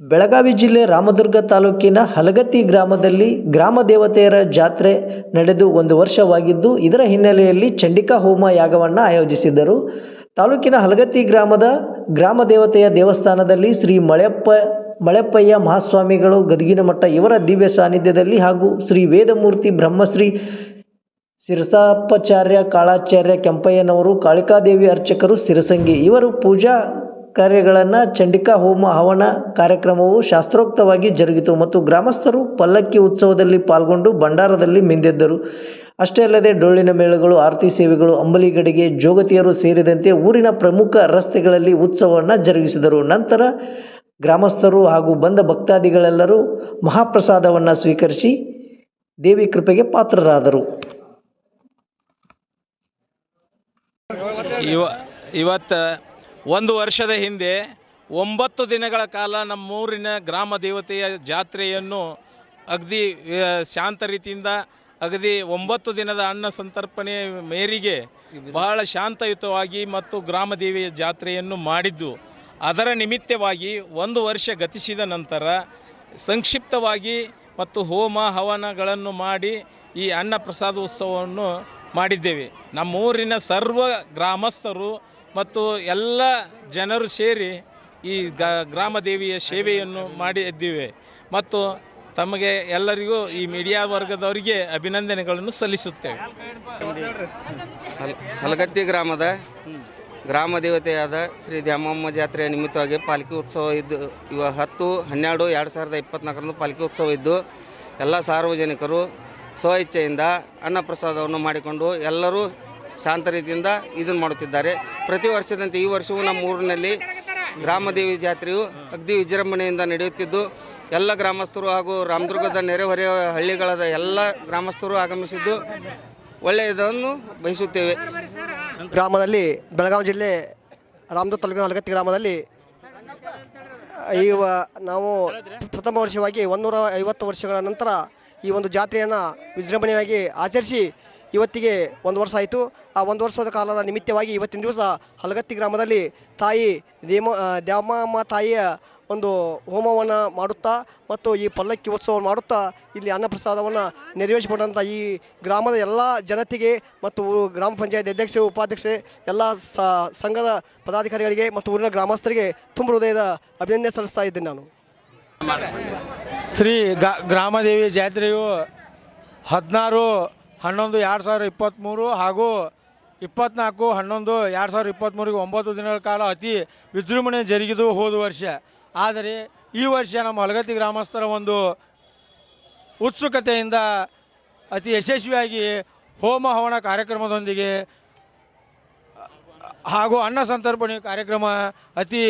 ಬೆಳಗಾವಿ ಜಿಲ್ಲೆ ರಾಮದುರ್ಗ ತಾಲೂಕಿನ ಹಲಗತ್ತಿ ಗ್ರಾಮದಲ್ಲಿ ಗ್ರಾಮ ದೇವತೆಯರ ಜಾತ್ರೆ ನಡೆದು ಒಂದು ವರ್ಷವಾಗಿದ್ದು, ಇದರ ಹಿನ್ನೆಲೆಯಲ್ಲಿ ಚಂಡಿಕಾ ಹೋಮ ಯಾಗವನ್ನು ಆಯೋಜಿಸಿದ್ದರು. ತಾಲೂಕಿನ ಹಲಗತ್ತಿ ಗ್ರಾಮದ ಗ್ರಾಮ ದೇವತೆಯ ದೇವಸ್ಥಾನದಲ್ಲಿ ಶ್ರೀ ಮಳೆಪ್ಪ, ಮಳೆಪ್ಪಯ್ಯ ಮಹಾಸ್ವಾಮಿಗಳು, ಗದಗಿನ ಮಠ, ಇವರ ದಿವ್ಯ ಸಾನ್ನಿಧ್ಯದಲ್ಲಿ ಹಾಗೂ ಶ್ರೀ ವೇದಮೂರ್ತಿ ಬ್ರಹ್ಮಶ್ರೀ ಸಿರಸಾಪಾಚಾರ್ಯ ಕಾಳಾಚಾರ್ಯ ಕೆಂಪಯ್ಯನವರು, ಕಾಳಿಕಾದೇವಿ ಅರ್ಚಕರು ಸಿರಸಂಗಿ ಇವರು ಪೂಜಾ ಕಾರ್ಯಗಳನ್ನು ಚಂಡಿಕಾ ಹೋಮ ಹವನ ಕಾರ್ಯಕ್ರಮವು ಶಾಸ್ತ್ರೋಕ್ತವಾಗಿ ಜರುಗಿತು ಮತ್ತು ಗ್ರಾಮಸ್ಥರು ಪಲ್ಲಕ್ಕಿ ಉತ್ಸವದಲ್ಲಿ ಪಾಲ್ಗೊಂಡು ಭಂಡಾರದಲ್ಲಿ ಮಿಂದೆದ್ದರು. ಅಷ್ಟೇ ಅಲ್ಲದೆ ಡೊಳ್ಳಿನ ಮೇಳಗಳು, ಆರತಿ ಸೇವೆಗಳು, ಅಂಬಲಿಗಡಿಗೆ ಜೋಗತಿಯರು ಸೇರಿದಂತೆ ಊರಿನ ಪ್ರಮುಖ ರಸ್ತೆಗಳಲ್ಲಿ ಉತ್ಸವವನ್ನು ಜರುಗಿಸಿದರು. ನಂತರ ಗ್ರಾಮಸ್ಥರು ಹಾಗೂ ಬಂದ ಭಕ್ತಾದಿಗಳೆಲ್ಲರೂ ಮಹಾಪ್ರಸಾದವನ್ನು ಸ್ವೀಕರಿಸಿ ದೇವಿ ಕೃಪೆಗೆ ಪಾತ್ರರಾದರು. ಇವ, ಇವತ್ತು ಒಂದು ವರ್ಷದ ಹಿಂದೆ ಒಂಬತ್ತು ದಿನಗಳ ಕಾಲ ನಮ್ಮೂರಿನ ಗ್ರಾಮ ದೇವತೆಯ ಜಾತ್ರೆಯನ್ನು ಅಗದಿ ಶಾಂತ ರೀತಿಯಿಂದ ಅಗದಿ ಒಂಬತ್ತು ದಿನದ ಅನ್ನ ಸಂತರ್ಪಣೆ ಮೇರಿಗೆ ಬಹಳ ಶಾಂತಯುತವಾಗಿ ಮತ್ತು ಗ್ರಾಮ ದೇವಿಯ ಜಾತ್ರೆಯನ್ನು ಮಾಡಿದ್ದು. ಅದರ ನಿಮಿತ್ತವಾಗಿ ಒಂದು ವರ್ಷ ಗತಿಸಿದ ನಂತರ ಸಂಕ್ಷಿಪ್ತವಾಗಿ ಮತ್ತು ಹೋಮ ಹವನಗಳನ್ನು ಮಾಡಿ ಈ ಅನ್ನ ಪ್ರಸಾದ ಉತ್ಸವವನ್ನು ಮಾಡಿದ್ದೇವೆ. ನಮ್ಮೂರಿನ ಸರ್ವ ಗ್ರಾಮಸ್ಥರು ಮತ್ತು ಎಲ್ಲ ಜನರು ಸೇರಿ ಈ ಗ, ಗ್ರಾಮ ದೇವಿಯ ಸೇವೆಯನ್ನು ಮಾಡಿ ಎದ್ದಿವೆ. ಮತ್ತು ತಮಗೆ ಎಲ್ಲರಿಗೂ ಈ ಮೀಡಿಯಾ ವರ್ಗದವರಿಗೆ ಅಭಿನಂದನೆಗಳನ್ನು ಸಲ್ಲಿಸುತ್ತೇವೆ. ಹಲ್ ಹಲಗತ್ತಿ ಗ್ರಾಮದ ಗ್ರಾಮ ದೇವತೆಯಾದ ಶ್ರೀ ದ್ಯಾಮಮ್ಮ ಜಾತ್ರೆಯ ನಿಮಿತ್ತವಾಗಿ ಪಾಲಿಕೆ ಉತ್ಸವ ಇದ್ದು, ಇವ ಹತ್ತು, ಹನ್ನೆರಡು, ಎರಡು ಸಾವಿರದ ಇಪ್ಪತ್ನಾಲ್ಕರಂದು ಪಾಲಿಕೆ ಉತ್ಸವ ಇದ್ದು, ಎಲ್ಲ ಸಾರ್ವಜನಿಕರು ಸ್ವ ಇಚ್ಛೆಯಿಂದ ಅನ್ನಪ್ರಸಾದವನ್ನು ಮಾಡಿಕೊಂಡು ಎಲ್ಲರೂ ಶಾಂತ ರೀತಿಯಿಂದ ಇದನ್ನು ಮಾಡುತ್ತಿದ್ದಾರೆ. ಪ್ರತಿ ವರ್ಷದಂತೆ ಈ ವರ್ಷವೂ ನಮ್ಮ ಊರಿನಲ್ಲಿ ಗ್ರಾಮದೇವಿ ಜಾತ್ರೆಯು ಅಗ್ದಿ ವಿಜೃಂಭಣೆಯಿಂದ ನಡೆಯುತ್ತಿದ್ದು, ಎಲ್ಲ ಗ್ರಾಮಸ್ಥರು ಹಾಗೂ ರಾಮದುರ್ಗದ ನೆರೆಹೊರೆಯ ಹಳ್ಳಿಗಳದ ಎಲ್ಲ ಗ್ರಾಮಸ್ಥರು ಆಗಮಿಸಿದ್ದು ಒಳ್ಳೆಯದನ್ನು ಬಯಸುತ್ತೇವೆ. ಗ್ರಾಮದಲ್ಲಿ ಬೆಳಗಾವಿ ಜಿಲ್ಲೆ ರಾಮದುರ್ಗ ತಾಲೂಕಿನ ಅಲಗತ್ತಿ ಗ್ರಾಮದಲ್ಲಿ ಈ ನಾವು ಪ್ರಥಮ ವರ್ಷವಾಗಿ ಒಂದೂರ ಐವತ್ತು ವರ್ಷಗಳ ನಂತರ ಈ ಒಂದು ಜಾತ್ರೆಯನ್ನು ವಿಜೃಂಭಣೆಯಾಗಿ ಆಚರಿಸಿ ಇವತ್ತಿಗೆ ಒಂದು ವರ್ಷ ಆಯಿತು. ಆ ಒಂದು ವರ್ಷದ ಕಾಲದ ನಿಮಿತ್ತವಾಗಿ ಇವತ್ತಿನ ದಿವಸ ಹಲಗತ್ತಿ ಗ್ರಾಮದಲ್ಲಿ ತಾಯಿ ದೇಮ ದ್ಯಾಮಮ್ಮ ತಾಯಿಯ ಒಂದು ಹೋಮವನ್ನು ಮಾಡುತ್ತಾ ಮತ್ತು ಈ ಪಲ್ಲಕ್ಕಿ ಉತ್ಸವ ಮಾಡುತ್ತಾ ಇಲ್ಲಿ ಅನ್ನಪ್ರಸಾದವನ್ನು ನೆರವೇರಿಸಿಕೊಂಡಂಥ ಈ ಗ್ರಾಮದ ಎಲ್ಲ ಜನತೆಗೆ ಮತ್ತು ಗ್ರಾಮ ಪಂಚಾಯತ್ ಅಧ್ಯಕ್ಷರು ಉಪಾಧ್ಯಕ್ಷರೇ ಎಲ್ಲ ಸಂಘದ ಪದಾಧಿಕಾರಿಗಳಿಗೆ ಮತ್ತು ಊರಿನ ಗ್ರಾಮಸ್ಥರಿಗೆ ತುಂಬ ಹೃದಯದ ಅಭಿನಂದನೆ ಸಲ್ಲಿಸ್ತಾ ಇದ್ದೀನಿ ನಾನು. ಶ್ರೀ ಗ್ರಾಮದೇವಿ ಜಾತ್ರೆಯು ಹದಿನಾರು ಹನ್ನೊಂದು, ಎರಡು ಸಾವಿರ ಇಪ್ಪತ್ತ್ಮೂರು ಹಾಗೂ ಇಪ್ಪತ್ನಾಲ್ಕು, ಹನ್ನೊಂದು, ಎರಡು ಸಾವಿರದ ಇಪ್ಪತ್ತ್ಮೂರಿಗೆ ಒಂಬತ್ತು ದಿನಗಳ ಕಾಲ ಅತಿ ವಿಜೃಂಭಣೆ ಜರುಗಿದು ಹೋದ ವರ್ಷ. ಆದರೆ ಈ ವರ್ಷ ನಮ್ಮ ಹಲಗತ್ತಿ ಗ್ರಾಮಸ್ಥರ ಒಂದು ಉತ್ಸುಕತೆಯಿಂದ ಅತಿ ಯಶಸ್ವಿಯಾಗಿ ಹೋಮ ಹವನ ಕಾರ್ಯಕ್ರಮದೊಂದಿಗೆ, ಹಾಗೂ ಅನ್ನ ಸಂತರ್ಪಣೆ ಕಾರ್ಯಕ್ರಮ ಅತಿ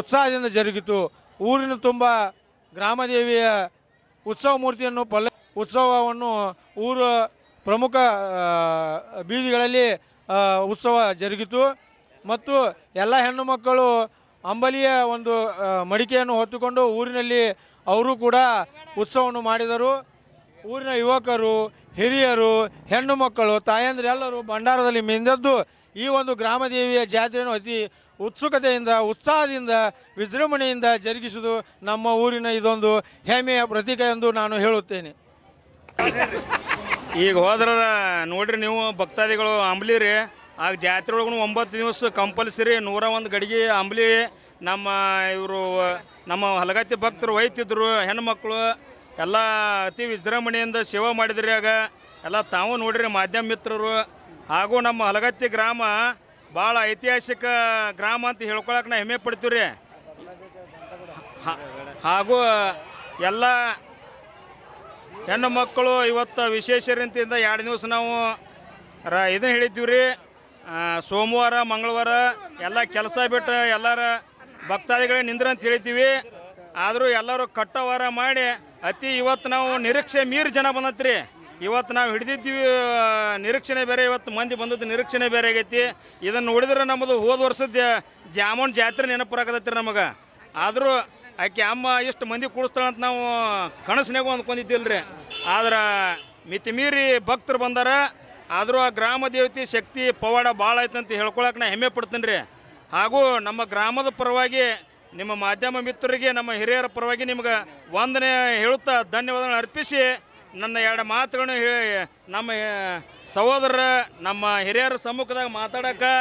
ಉತ್ಸಾಹದಿಂದ ಜರುಗಿತು. ಊರಿನ ತುಂಬ ಗ್ರಾಮದೇವಿಯ ಉತ್ಸವ ಮೂರ್ತಿಯನ್ನು ಪಲ್ಲ ಉತ್ಸವವನ್ನು ಊರ ಪ್ರಮುಖ ಬೀದಿಗಳಲ್ಲಿ ಉತ್ಸವ ಜರುಗಿತು. ಮತ್ತು ಎಲ್ಲ ಹೆಣ್ಣು ಮಕ್ಕಳು ಅಂಬಲಿಯ ಒಂದು ಮಡಿಕೆಯನ್ನು ಹೊತ್ತುಕೊಂಡು ಊರಿನಲ್ಲಿ ಅವರು ಕೂಡ ಉತ್ಸವವನ್ನು ಮಾಡಿದರು. ಊರಿನ ಯುವಕರು, ಹಿರಿಯರು, ಹೆಣ್ಣು ಮಕ್ಕಳು, ತಾಯಂದಿರು ಎಲ್ಲರೂ ಭಂಡಾರದಲ್ಲಿ ಮಿಂದದ್ದು ಈ ಒಂದು ಗ್ರಾಮದೇವಿಯ ಜಾತ್ರೆಯನ್ನು ಅತಿ ಉತ್ಸುಕತೆಯಿಂದ, ಉತ್ಸಾಹದಿಂದ, ವಿಜೃಂಭಣೆಯಿಂದ ಜರುಗಿಸುವುದು ನಮ್ಮ ಊರಿನ ಇದೊಂದು ಹೆಮ್ಮೆಯ ಪ್ರತೀಕ ಎಂದು ನಾನು ಹೇಳುತ್ತೇನೆ. ಈಗ ಹೋದ್ರ ನೋಡ್ರಿ ನೀವು ಭಕ್ತಾದಿಗಳು ಅಂಬ್ಲಿ ರೀ. ಆಗ ಜಾತ್ರೆ ಒಳಗೂ ಒಂಬತ್ತು ದಿವಸ ಕಂಪಲ್ಸರಿ ನೂರ ಒಂದು ಗಡಿಗೆ ಅಂಬ್ಲಿ. ನಮ್ಮ ಇವರು, ನಮ್ಮ ಹಲಗತ್ತಿ ಭಕ್ತರು ಒಯ್ತಿದ್ರು, ಹೆಣ್ಮಕ್ಳು. ಎಲ್ಲ ಅತಿ ವಿಜೃಂಭಣೆಯಿಂದ ಸೇವೆ ಮಾಡಿದ್ರಿ ಆಗ. ಎಲ್ಲ ತಾವು ನೋಡ್ರಿ ಮಾಧ್ಯಮ ಮಿತ್ರರು. ಹಾಗೂ ನಮ್ಮ ಹಲಗತ್ತಿ ಗ್ರಾಮ ಭಾಳ ಐತಿಹಾಸಿಕ ಗ್ರಾಮ ಅಂತ ಹೇಳ್ಕೊಳಕ್ಕೆ ನಾ ಹೆಮ್ಮೆ ಪಡ್ತೀವಿ ರೀ ಹಾಗೂ ಎಲ್ಲ ಹೆಣ್ಣು ಮಕ್ಕಳು ಇವತ್ತು ವಿಶೇಷ ರೀತಿಯಿಂದ ಎರಡು ದಿವಸ ನಾವು ರ ಇದನ್ನು ಹೇಳಿದ್ದೀವಿ ರೀ. ಸೋಮವಾರ, ಮಂಗಳವಾರ ಎಲ್ಲ ಕೆಲಸ ಬಿಟ್ಟು ಎಲ್ಲರ ಭಕ್ತಾದಿಗಳೇ ನಿಂದ್ರ ಅಂತ ಹೇಳಿದ್ದೀವಿ. ಆದರೂ ಎಲ್ಲರೂ ಕಟ್ಟವಾರ ಮಾಡಿ ಅತಿ ಇವತ್ತು ನಾವು ನಿರೀಕ್ಷೆ ಮೀರಿ ಜನ ಬಂದತ್ರಿ. ಇವತ್ತು ನಾವು ಹಿಡಿದಿದ್ದೀವಿ ನಿರೀಕ್ಷಣೆ ಬೇರೆ, ಇವತ್ತು ಮಂದಿ ಬಂದದ್ದು ನಿರೀಕ್ಷಣೆ ಬೇರೆ ಆಗೈತಿ. ಇದನ್ನು ನೋಡಿದ್ರೆ ನಮ್ಮದು ಹೋದ ವರ್ಷದ ಜಾಮೂನ್ ಜಾತ್ರೆ ನೆನಪುರಾಕತೈತಿ ನಮಗೆ. ಆದರೂ ಆಕೆ ಅಮ್ಮ ಇಷ್ಟು ಮಂದಿ ಕೂಡಿಸ್ತಾಳಂತ ನಾವು ಕನಸಿನಾಗೂ ಅಂದ್ಕೊಂಡಿದ್ದಿಲ್ಲ ರೀ ಆದ್ರೆ ಮಿತಿ ಮೀರಿ ಭಕ್ತರು ಬಂದಾರ. ಆದರೂ ಆ ಗ್ರಾಮ ದೇವತೆ ಶಕ್ತಿ, ಪವಾಡ ಭಾಳ ಐತಂತ ಹೇಳ್ಕೊಳಕ್ಕೆ ನಾ ಹೆಮ್ಮೆ ಪಡ್ತೀನಿ ರೀ ಹಾಗೂ ನಮ್ಮ ಗ್ರಾಮದ ಪರವಾಗಿ, ನಿಮ್ಮ ಮಾಧ್ಯಮ ಮಿತ್ರರಿಗೆ, ನಮ್ಮ ಹಿರಿಯರ ಪರವಾಗಿ ನಿಮ್ಗೆ ವಂದನೆ ಹೇಳುತ್ತಾ ಧನ್ಯವಾದಗಳನ್ನು ಅರ್ಪಿಸಿ, ನನ್ನ ಎರಡು ಮಾತುಗಳನ್ನು ಹೇಳಿ, ನಮ್ಮ ಸಹೋದರ, ನಮ್ಮ ಹಿರಿಯರ ಸಮ್ಮುಖದಾಗ ಮಾತಾಡೋಕೆ,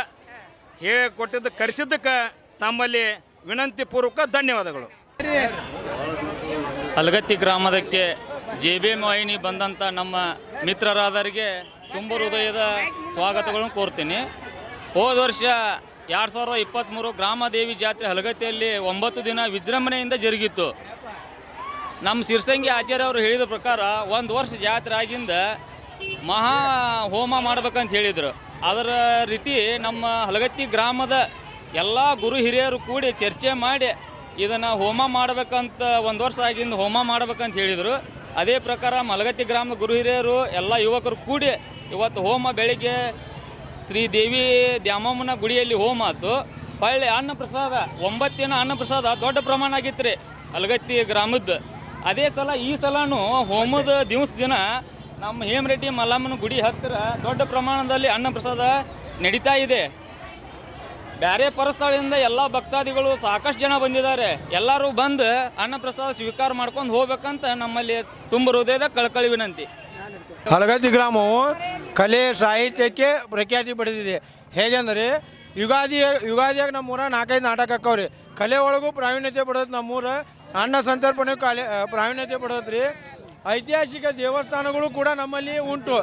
ಹೇಳಿ ಕೊಟ್ಟಿದ್ದ, ಕರೆಸಿದ್ದಕ್ಕೆ ತಮ್ಮಲ್ಲಿ ವಿನಂತಿ ಪೂರ್ವಕ ಧನ್ಯವಾದಗಳು. ಅಲಗತ್ತಿ ಗ್ರಾಮದಕ್ಕೆ ಜೆ ಬಿ ಎಂ ವಾಹಿನಿ ಬಂದಂಥ ನಮ್ಮ ಮಿತ್ರರಾದರಿಗೆ ತುಂಬ ಹೃದಯದ ಸ್ವಾಗತಗಳನ್ನು ಕೋರ್ತೀನಿ. ಹೋದ ವರ್ಷ ಎರಡು ಸಾವಿರದ ಇಪ್ಪತ್ತ್ಮೂರು ಗ್ರಾಮದೇವಿ ಜಾತ್ರೆ ಹಲಗತ್ತಿಯಲ್ಲಿ ಒಂಬತ್ತು ದಿನ ವಿಜೃಂಭಣೆಯಿಂದ ಜರುಗಿತ್ತು. ನಮ್ಮ ಸಿರ್ಸಂಗಿ ಆಚಾರ್ಯ ಅವರು ಹೇಳಿದ ಪ್ರಕಾರ ಒಂದು ವರ್ಷ ಜಾತ್ರೆ ಆಗಿಂದ ಮಹಾ ಹೋಮ ಮಾಡ್ಬೇಕಂತ ಹೇಳಿದರು. ಅದರ ರೀತಿ ನಮ್ಮ ಹಲಗತ್ತಿ ಗ್ರಾಮದ ಎಲ್ಲ ಗುರು ಹಿರಿಯರು ಕೂಡಿ ಚರ್ಚೆ ಮಾಡಿ ಇದನ್ನು ಹೋಮ ಮಾಡ್ಬೇಕಂತ ಒಂದು ವರ್ಷ ಆಗಿಂದ ಹೋಮ ಮಾಡ್ಬೇಕಂತ ಹೇಳಿದರು. ಅದೇ ಪ್ರಕಾರ ಮಲಗತ್ತಿ ಗ್ರಾಮ ಗುರು ಹಿರಿಯರು ಎಲ್ಲ ಯುವಕರು ಕೂಡಿ ಇವತ್ತು ಹೋಮ ಬೆಳಿಗ್ಗೆ ಶ್ರೀ ದೇವಿ ದ್ಯಾಮಮ್ಮನ ಗುಡಿಯಲ್ಲಿ ಹೋಮ ಆತು ಹೊಳ್ಳಿ ಅನ್ನ ಪ್ರಸಾದ ಒಂಬತ್ತಿನ ಅನ್ನ ಪ್ರಸಾದ ದೊಡ್ಡ ಪ್ರಮಾಣ ಆಗಿತ್ತು ರೀ ಅಲಗತ್ತಿ ಗ್ರಾಮದ ಅದೇ ಸಲ ಈ ಸಲನೂ ಹೋಮದ ದಿವಸ ದಿನ ನಮ್ಮ ಹೇಮರೆಡ್ಡಿ ಮಲ್ಲಮ್ಮನ ಗುಡಿ ಹತ್ತಿರ ದೊಡ್ಡ ಪ್ರಮಾಣದಲ್ಲಿ ಅನ್ನ ಪ್ರಸಾದ ನಡೀತಾ ಇದೆ. ಬೇರೆ ಪರಸ್ಥಳದಿಂದ ಎಲ್ಲ ಭಕ್ತಾದಿಗಳು ಸಾಕಷ್ಟು ಜನ ಬಂದಿದ್ದಾರೆ. ಎಲ್ಲರೂ ಬಂದು ಅನ್ನ ಪ್ರಸಾದ ಸ್ವೀಕಾರ ಮಾಡ್ಕೊಂಡು ಹೋಗ್ಬೇಕಂತ ನಮ್ಮಲ್ಲಿ ತುಂಬ ಹೃದಯದ ಕಳಕಳಿ ವಿನಂತಿ ಹಲಗತ್ತಿ ಗ್ರಾಮವು ಕಲೆ ಸಾಹಿತ್ಯಕ್ಕೆ ಪ್ರಖ್ಯಾತಿ ಪಡೆದಿದೆ. ಹೇಗೆಂದರೆ, ಯುಗಾದಿ, ಯುಗಾದಿಯಾಗ ನಮ್ಮೂರ ನಾಲ್ಕೈದು ನಾಟಕ ಅಕ್ಕವ್ರಿ. ಕಲೆ ಒಳಗೂ ಪ್ರಾವೀಣ್ಯತೆ ಪಡೆದೈತೆ ನಮ್ಮೂರ, ಅನ್ನ ಸಂತರ್ಪಣೆ ಕಲೆ ಪ್ರಾವೀಣ್ಯತೆ ಪಡೋದ್ರಿ. ಐತಿಹಾಸಿಕ ದೇವಸ್ಥಾನಗಳು ಕೂಡ ನಮ್ಮಲ್ಲಿ ಉಂಟು.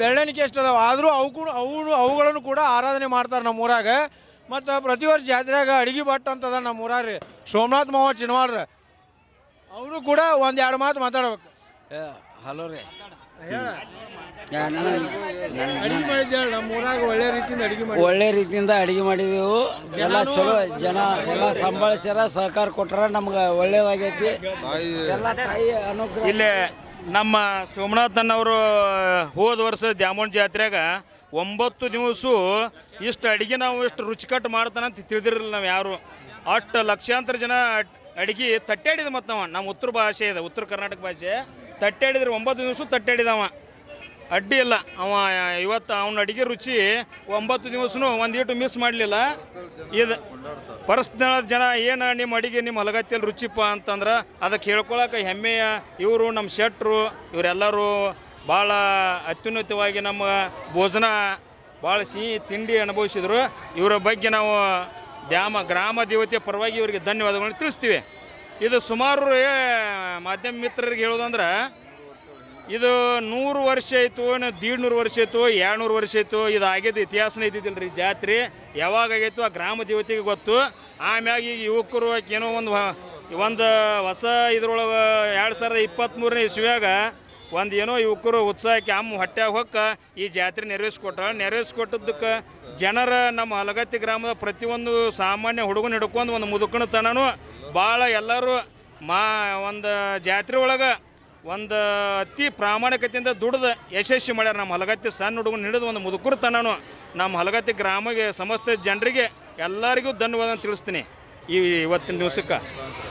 ಬೆಳ್ಳಣಿಕೆ ಎಷ್ಟು ಆದರೂ ಅವು ಕೂಡ, ಅವು, ಅವುಗಳನ್ನು ಕೂಡ ಆರಾಧನೆ ಮಾಡ್ತಾರೆ ನಮ್ಮ ಊರಾಗ ಮತ್ತು ಪ್ರತಿ ವರ್ಷ ಜಾತ್ರೆಯಾಗ ಅಡಿಗೆ ಭಟ್ ಅಂತದ ನಮ್ಮ ಊರಾರಿ ರೀ. ಸೋಮನಾಥ್ ಮಾವ ಚಿನ್ವಾಡ್ರ ಅವರು ಕೂಡ ಒಂದು ಎರಡು ಮಾತು ಮಾತಾಡ್ಬೇಕು. ಹಲೋ ರೀ. ಅಡಿಗೆ ಮಾಡಿದ್ದೇವೆ ನಮ್ಮ ಊರಾಗ ಒಳ್ಳೆ ರೀತಿಯಿಂದ ಅಡಿಗೆ ಮಾಡಿ ಒಳ್ಳೆ ರೀತಿಯಿಂದ ಅಡಿಗೆ ಮಾಡಿದೆವು. ಎಲ್ಲ ಚಲೋ ಜನ ಎಲ್ಲ ಸಂಭಾಳಿಸ್ಯಾರ ಸಹಕಾರ ಕೊಟ್ಟಾರ ನಮ್ಗೆ ಒಳ್ಳೇದಾಗೈತಿ. ಎಲ್ಲ ತಾಯಿ ಅನುಗ್ರಹ. ಇಲ್ಲಿ ನಮ್ಮ ಸೋಮನಾಥನವರು ಹೋದ ವರ್ಷ ದ್ಯಾಮೋಣ ಜಾತ್ರೆಗ ಒಂಬತ್ತು ದಿವಸ ಇಷ್ಟು ಅಡಿಗೆ ನಾವು ಇಷ್ಟು ರುಚಿಕಟ್ಟು ಅಂತ ತಿಳಿದಿರಲಿಲ್ಲ ನಾವು ಯಾರು. ಅಷ್ಟು ಲಕ್ಷಾಂತರ ಜನ ಅಡಿಗೆ ತಟ್ಟಾಡಿದ ಮತ್ತು ನಾವು. ನಮ್ಮ ಉತ್ತರ ಭಾಷೆ ಇದೆ, ಉತ್ತರ ಕರ್ನಾಟಕ ಭಾಷೆ. ತಟ್ಟಾಡಿದ್ರೆ ಒಂಬತ್ತು ದಿವಸ ತಟ್ಟಾಡಿದವ ಅಡ್ಡಿ ಇಲ್ಲ. ಅವ ಇವತ್ತು ಅವನ ಅಡಿಗೆ ರುಚಿ ಒಂಬತ್ತು ದಿವಸನೂ ಒಂದೀಟು ಮಿಸ್ ಮಾಡಲಿಲ್ಲ. ಇದು ಪರಸ್ನಳ ಜನ ಏನು ನಿಮ್ಮ ಅಡಿಗೆ ನಿಮ್ಮ ಹಲಗತ್ತಿಯಲ್ಲಿ ರುಚಿಪ್ಪ ಅಂತಂದ್ರೆ ಅದಕ್ಕೆ ಹೇಳ್ಕೊಳಕ್ಕೆ ಹೆಮ್ಮೆಯ ಇವರು, ನಮ್ಮ ಶೆಟ್ರು, ಇವರೆಲ್ಲರೂ ಭಾಳ ಅತ್ಯುನ್ನತವಾಗಿ ನಮ್ಮ ಭೋಜನ ಭಾಳ ಸಿಹಿ ತಿಂಡಿ ಅನುಭವಿಸಿದರು. ಇವರ ಬಗ್ಗೆ ನಾವು ದ್ಯಾಮ ಗ್ರಾಮ ದೇವತೆಯ ಪರವಾಗಿ ಇವರಿಗೆ ಧನ್ಯವಾದಗಳನ್ನು ತಿಳಿಸ್ತೀವಿ. ಇದು ಸುಮಾರು ಮಾಧ್ಯಮ ಮಿತ್ರರಿಗೆ ಹೇಳೋದಂದ್ರೆ ಇದು ನೂರು ವರ್ಷ ಆಯಿತು ದೀಡ್ನೂರು ವರ್ಷ ಆಯಿತು ಎರಡ್ನೂರು ವರ್ಷ ಆಯಿತು, ಇದು ಆಗಿದ್ದು ಇತಿಹಾಸನೇ ಇದ್ದಿದ್ದಿಲ್ಲ ರೀ ಜಾತ್ರೆ. ಯಾವಾಗ ಆಗೈತು ಆ ಗ್ರಾಮ ದೇವತೆಗೆ ಗೊತ್ತು. ಆಮ್ಯಾಗ ಈಗ ಯುವಕರು ಏನೋ ಒಂದು ಒಂದು ಹೊಸ ಇದ್ರೊಳಗೆ ಎರಡು ಸಾವಿರದ ಇಪ್ಪತ್ತ್ಮೂರನೇ ಇಸ್ವಿಯಾಗ ಒಂದು ಏನೋ ಯುವಕರು ಉತ್ಸಾಹಕ್ಕೆ ಅಮ್ಮ ಹೊಟ್ಟೆ ಹೊಕ್ಕ ಈ ಜಾತ್ರೆ ನೆರವೇರಿಸ್ಕೊಟ್ರ. ನೆರವೇರಿಸ್ಕೊಟ್ಟದ್ದಕ್ಕೆ ಜನರ ನಮ್ಮ ಹಲಗತ್ತಿ ಗ್ರಾಮದ ಪ್ರತಿಯೊಂದು ಸಾಮಾನ್ಯ ಹುಡುಗನ ಹಿಡ್ಕೊಂಡು ಒಂದು ಮುದುಕನ ತನೂ ಭಾಳ ಎಲ್ಲರೂ ಮಾ ಒಂದು ಜಾತ್ರೆ ಒಳಗೆ ಒಂದು ಅತಿ ಪ್ರಾಮಾಣಿಕತೆಯಿಂದ ದುಡ್ದು ಯಶಸ್ವಿ ಮಾಡ್ಯಾರ ನಮ್ಮ ಹಲಗತ್ತಿ ಸಣ್ಣ ಹುಡುಗನ ಹಿಡಿದು ಒಂದು ಮುದುಕರು ತನನು ನಮ್ಮ ಹಲಗತ್ತಿ ಗ್ರಾಮಗೆ ಸಮಸ್ತ ಜನರಿಗೆ ಎಲ್ಲರಿಗೂ ಧನ್ಯವಾದ ತಿಳಿಸ್ತೀನಿ ಈ ಇವತ್ತಿನ ದಿವಸಕ್ಕೆ.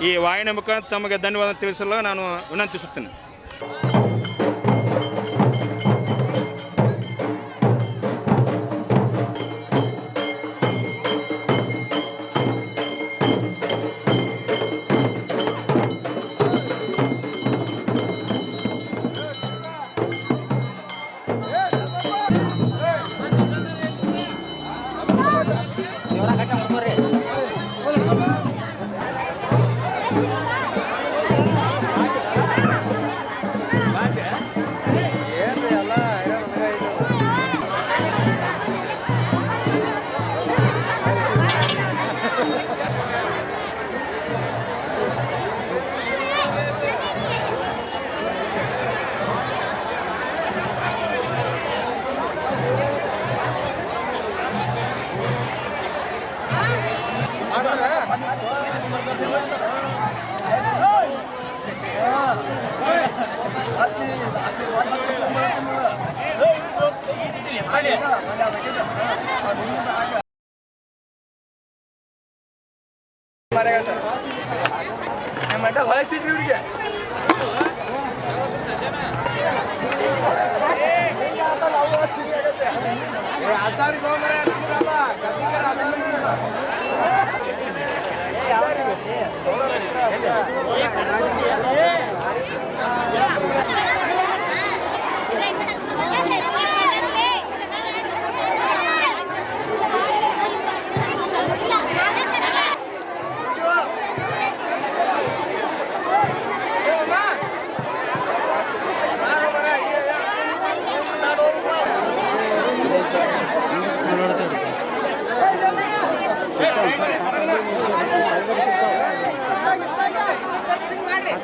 ಈ ವಾಹಿನಿ ಮುಖಾಂತರ ತಮಗೆ ಧನ್ಯವಾದ ತಿಳಿಸಲು ನಾನು ವಿನಂತಿಸುತ್ತೇನೆ. Olha ಏ